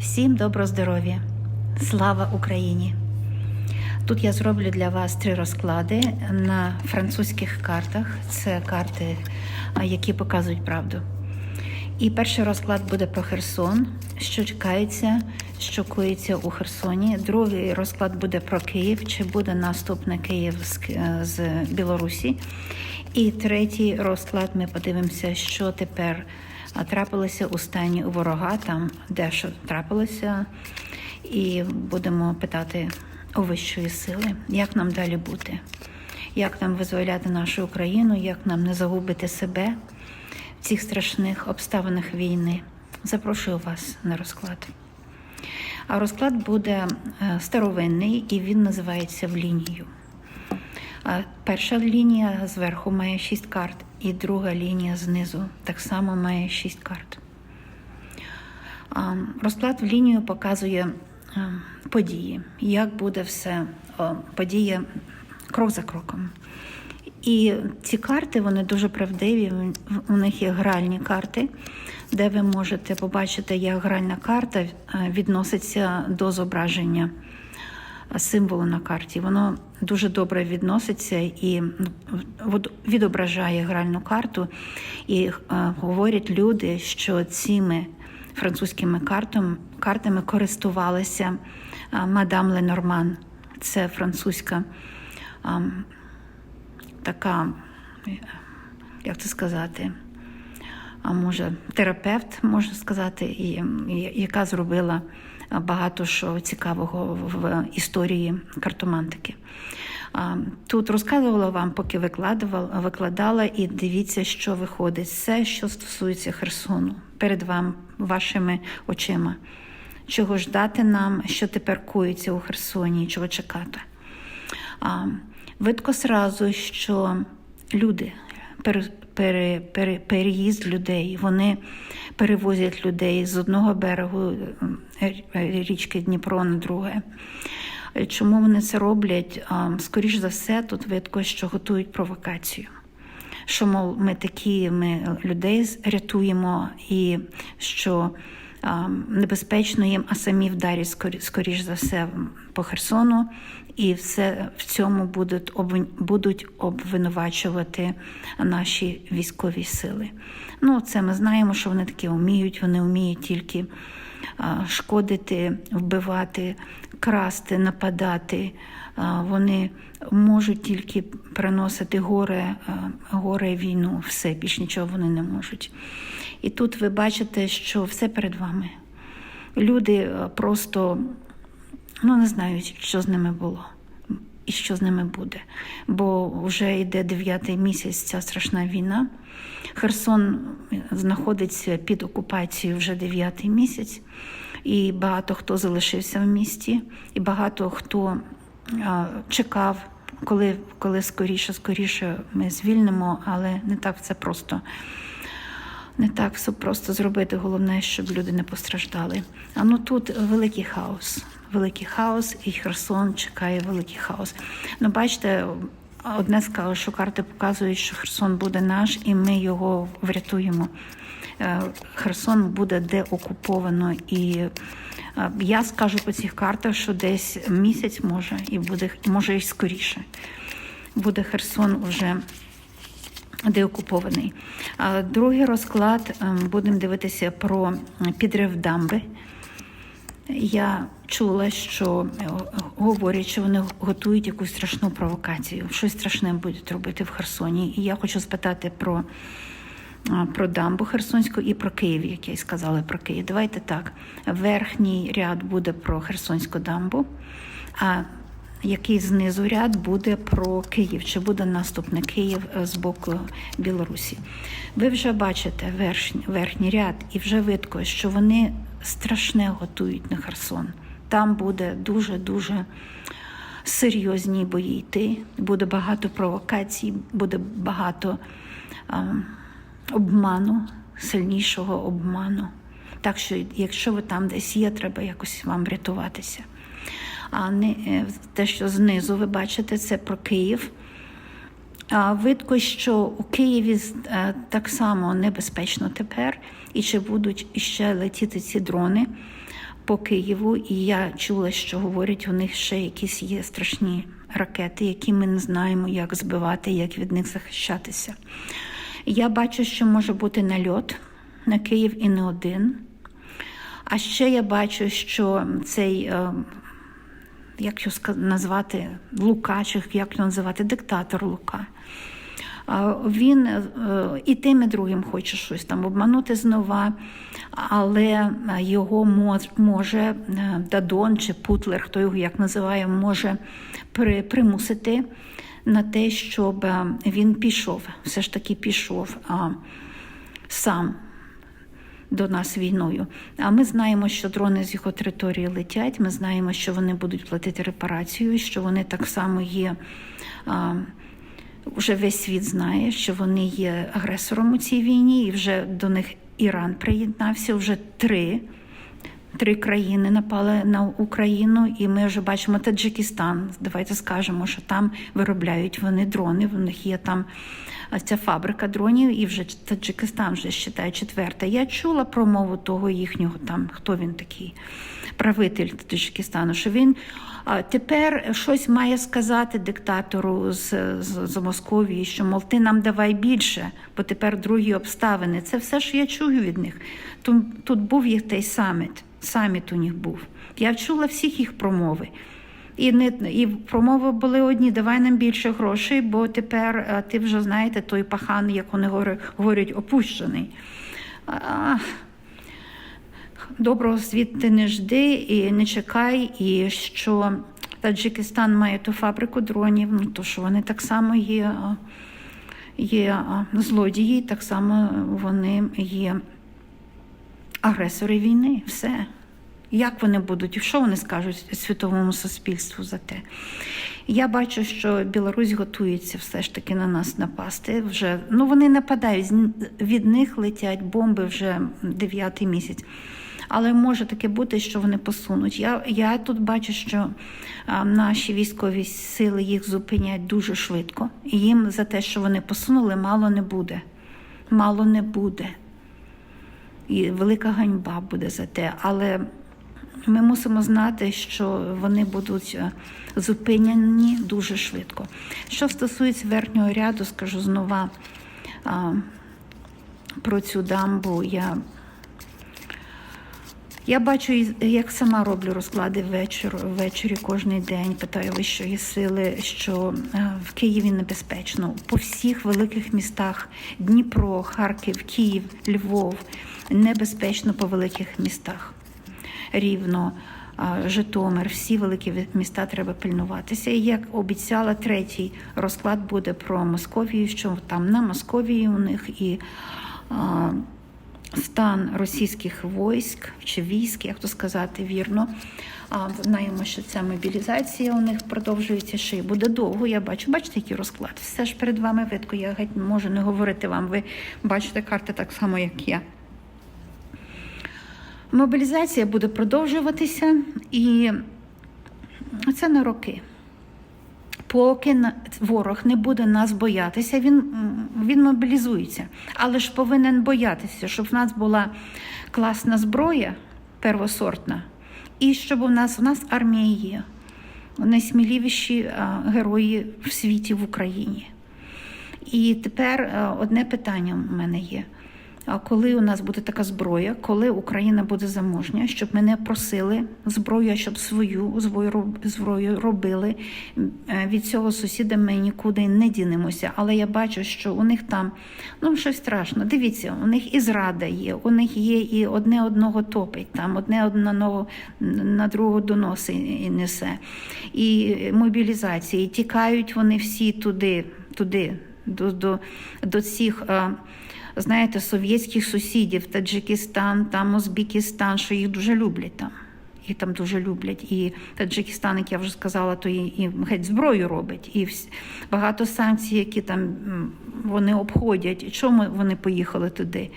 Всім добро здоров'я! Слава Україні! Тут я зроблю для вас три розклади на французьких картах. Це карти, які показують правду. І перший розклад буде про Херсон, що чекається, що коїться у Херсоні. Другий розклад буде про Київ, чи буде наступний Київ з, Білорусі. І третій розклад ми подивимося, що тепер трапилося у стані ворога, там де що трапилося, і будемо питати у вищої сили, як нам далі бути, як нам визволяти нашу Україну, як нам не загубити себе в цих страшних обставинах війни. Запрошую вас на розклад. А розклад буде е, старовинний і він називається в лінію. Перша лінія зверху має шість карт, і друга лінія знизу так само має шість карт. Розклад в лінію показує події, як буде все, о, події крок за кроком. І ці карти вони дуже правдиві. У них є гральні карти, де ви можете побачити, як гральна карта відноситься до зображення символу на карті. Воно дуже добре відноситься і от відображає гральну карту. І е, говорять люди, що цими французькими картами, користувалася е, мадам Ленорман. Це французька е, така, як це сказати, а може, терапевт, можна сказати, і, і- яка зробила багато що цікавого в історії картомантики. Тут розказувала вам, поки викладувала, викладала, і дивіться, що виходить. Все, що стосується Херсону, перед вам, вашими очима. Чого ждати нам, що тепер коїться у Херсоні, чого чекати. Видко сразу, що люди, пере, пере, пере, переїзд людей, вони перевозять людей з одного берегу е, річки Дніпро на друге. Чому вони це роблять? Скоріше Скоріш за все, тут видко, що готують провокацію. Що, мов, ми такі ми людей рятуємо, і що небезпечно їм, а самі вдарять скорі- скоріш за все по Херсону, і все в цьому будуть будуть обвинувачувати наші військові сили. Ну, це ми знаємо, що вони такі вміють, вони вміють тільки шкодити, вбивати, красти, нападати. Вони можуть тільки приносити горе, горе війну, все більш нічого вони не можуть. І тут ви бачите, що все перед вами. Люди просто ну, не знають, що з ними було і що з ними буде. Бо вже йде дев'ятий місяць ця страшна війна. Херсон знаходиться під окупацією вже дев'ятий місяць, і багато хто залишився в місті, і багато хто чекав, коли, коли скоріше, скоріше ми звільнимо, але не так це просто. Не так все просто зробити. Головне, щоб люди не постраждали. А ну тут великий хаос. Великий хаос, і Херсон чекає великий хаос. Ну, бачите, одне скажу, що карти показують, що Херсон буде наш, і ми його врятуємо. Е, Херсон буде деокуповано. І е, я скажу по цих картах, що десь місяць може, і буде може і скоріше. Буде Херсон уже деокупований. Другий розклад ем, будемо дивитися про підрив дамби. Я чула, що е, говорять, що вони готують якусь страшну провокацію, щось страшне будуть робити в Херсоні. І я хочу спитати про, про дамбу Херсонську і про Київ, як я й сказала про Київ. Давайте так. Верхній ряд буде про Херсонську дамбу, а який знизу ряд буде про Київ, чи буде наступний Київ е, з боку Білорусі. Ви вже бачите верхній ряд, і вже видко, що вони страшне готують на Херсон. Там буде дуже-дуже серйозні бої йти, буде багато провокацій, буде багато а, обману, сильнішого обману. Так що, якщо ви там десь є, треба якось вам врятуватися. А не е, те, що знизу ви бачите, це про Київ. Видко, що у Києві е, так само небезпечно тепер, і чи будуть ще летіти ці дрони по Києву. І я чула, що говорять, у них ще якісь є страшні ракети, які ми не знаємо, як збивати, як від них захищатися. Я бачу, що може бути нальот на Київ і не один. А ще я бачу, що цей, е, як його назвати, Лука, чи як його називати, диктатор Лука. Він е, і тим, і другим хоче щось там обманути знова, але е, його може е, Дадон чи Путлер, хто його як називає, може примусити на те, щоб він пішов, все ж таки пішов сам до нас війною. А ми знаємо, що дрони з його території летять. Ми знаємо, що вони будуть платити репарацію, що вони так само є. А, вже весь світ знає, що вони є агресором у цій війні, і вже до них Іран приєднався. Вже три, три країни напали на Україну, і ми вже бачимо Таджикистан. Давайте скажемо, що там виробляють вони дрони. В них є там ця фабрика дронів, і вже Таджикистан вже вважає четверта. Я чула про мову того їхнього там, хто він такий, правитель Таджикистану, що він тепер щось має сказати диктатору з, з, з Московії, що мов ти нам давай більше, бо тепер другі обставини. Це все, що я чую від них. Тут, тут був їх той саміт. Саміт у них був. Я чула всіх їх промови. І не і промови були одні: давай нам більше грошей, бо тепер ти вже знаєте той пахан, як вони говорять, опущений. А, доброго звідти не жди і не чекай, і що Таджикистан має ту фабрику дронів, ну то що вони так само є, є злодії, так само вони є агресори війни. Все. Як вони будуть, що вони скажуть світовому суспільству за те? Я бачу, що Білорусь готується все ж таки на нас напасти. Вже ну вони нападають, від них летять бомби вже дев'ятий місяць. Але може таке бути, що вони посунуть. Я, я тут бачу, що а, наші військові сили їх зупинять дуже швидко. І їм за те, що вони посунули, мало не буде. Мало не буде. І велика ганьба буде за те. Але ми мусимо знати, що вони будуть е, зупинені дуже швидко. Що стосується верхнього ряду, скажу знова а, про цю дамбу. Я, я бачу, як сама роблю розклади вечір, ввечері кожен день. Питаю вищої сили, що е, в Києві небезпечно. По всіх великих містах Дніпро, Харків, Київ, Львов небезпечно по великих містах. Рівно, Житомир, всі великі міста треба пильнуватися. І як обіцяла, третій розклад буде про Московію, що там на Московії у них і а, стан російських військ чи військ, як то сказати вірно. А, знаємо, що ця мобілізація у них продовжується ще й буде довго. Я бачу, бачите, який розклад. Все ж перед вами видко. Я геть можу не говорити вам. Ви бачите карти так само, як я. Мобілізація буде продовжуватися, і це на роки. Поки ворог не буде нас боятися, він, він мобілізується. Але ж повинен боятися, щоб в нас була класна зброя, первосортна, і щоб у нас у нас армія є. Найсміливіші герої в світі в Україні. І тепер одне питання у мене є. Коли у нас буде така зброя, коли Україна буде заможня, щоб мене просили зброю, щоб свою зброю робили Е, від цього сусіда ми нікуди не дінемося. Але я бачу, що у них там ну щось страшно. Дивіться, у них і зрада є, у них є і одне одного топить, там одне одного на другого доноси і несе. І мобілізації, тікають вони всі туди, туди, до, до, до цих. е, Знаєте, совєтських сусідів, Таджикистан, там Узбекистан, що їх дуже люблять там. Їх там дуже люблять. І Таджикистан, як я вже сказала, то і, і геть зброю робить. І вс- багато санкцій, які там вони обходять. Чому вони поїхали туди?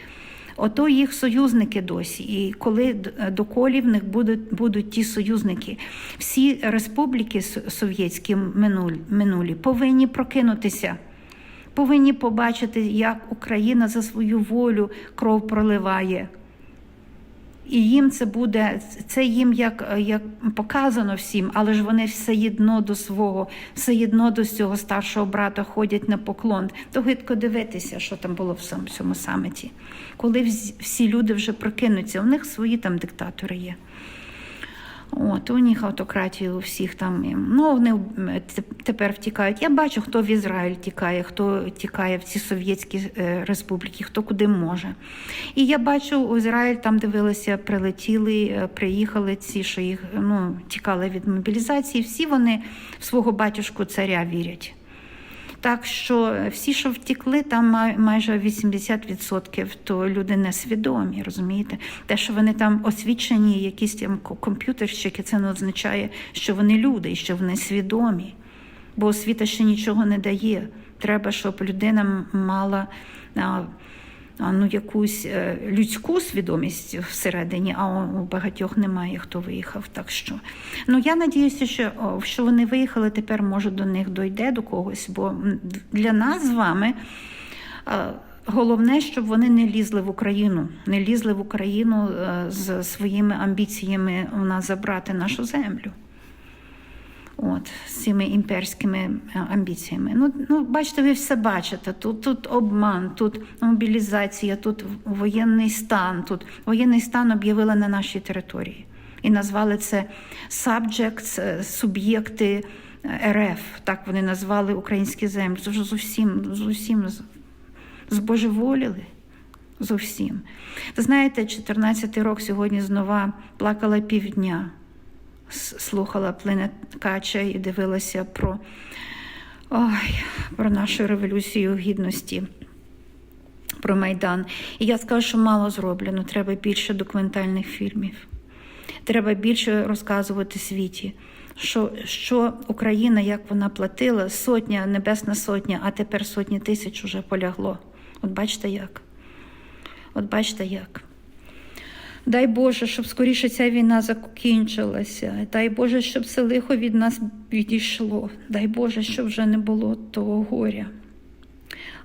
Ото їх союзники досі. І коли доколі в них будуть, будуть ті союзники, всі республіки совєтські минулі повинні прокинутися. Повинні побачити, як Україна за свою волю кров проливає. І їм це буде, це їм як, як показано всім, але ж вони все єдно до свого, все єдно до цього старшого брата ходять на поклон. То гидко дивитися, що там було в цьому саміті. Коли всі люди вже прокинуться, у них свої там диктатори є. От, у них автократія у всіх там. Ну, вони тепер втікають. Я бачу, хто в Ізраїль тікає, хто тікає в ці совєтські е, республіки, хто куди може. І я бачу, у Ізраїль там дивилися, прилетіли, е, приїхали ці, що їх ну, тікали від мобілізації. Всі вони в свого батюшку царя вірять. Так що всі, що втікли, там май- майже 80% то люди несвідомі, розумієте? Те, що вони там освічені, якісь там комп'ютерщики, це не означає, що вони люди і що вони свідомі. Бо освіта ще нічого не дає. Треба, щоб людина мала ну, якусь е, людську свідомість всередині, а у багатьох немає, хто виїхав. Так що ну я надіюся, що, що вони виїхали, тепер може до них дойде до когось, бо для нас з вами. е, Головне, щоб вони не лізли в Україну, не лізли в Україну е, з своїми амбіціями у нас забрати нашу землю. От, з цими імперськими е, амбіціями. Ну, ну, бачите, ви все бачите. Тут, тут обман, тут мобілізація, тут воєнний стан. Тут воєнний стан об'явили на нашій території. І назвали це subjects, е, суб'єкти е, РФ. Так вони назвали українські землі. Це вже зовсім, зовсім збожеволіли. Зовсім. Ви знаєте, 14 рок сьогодні знова плакала півдня слухала Плине Ткача і дивилася про, ой, про нашу революцію гідності, про Майдан. І я скажу, що мало зроблено. Треба більше документальних фільмів. Треба більше розказувати світі, що, що Україна, як вона платила, сотня, небесна сотня, а тепер сотні тисяч уже полягло. От бачите як. От бачите як. Дай Боже, щоб скоріше ця війна закінчилася. Дай Боже, щоб це лихо від нас відійшло. Дай Боже, щоб вже не було того горя.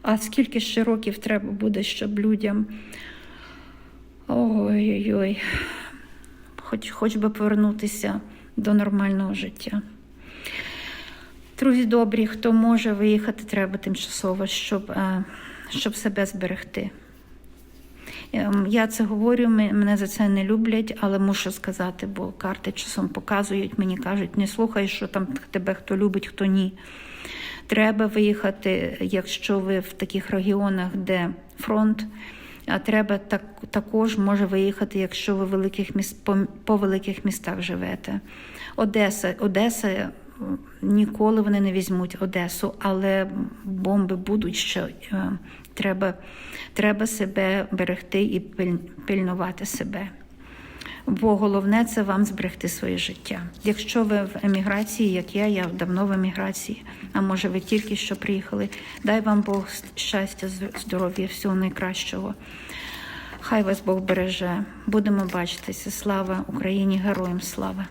А скільки ще років треба буде, щоб людям. Ой-ой-ой, хоч, хоч би повернутися до нормального життя. Друзі добрі, хто може виїхати, треба тимчасово, щоб, е, щоб себе зберегти. Ем, Я це говорю, мене за це не люблять, але мушу сказати, бо карти часом показують, мені кажуть, не слухай, що там тебе хто любить, хто ні. Треба виїхати, якщо ви в таких регіонах, де фронт. А треба так, також може виїхати, якщо ви великих міст, по, по великих містах живете. Одеса, Одеса ніколи вони не візьмуть Одесу, але бомби будуть, що е, треба, треба себе берегти і пиль- пильнувати себе. Бо головне це вам зберегти своє життя. Якщо ви в еміграції, як я, я давно в еміграції, а може ви тільки що приїхали, дай вам Бог щастя, здоров'я, всього найкращого. Хай вас Бог береже. Будемо бачитися. Слава Україні, героям слава!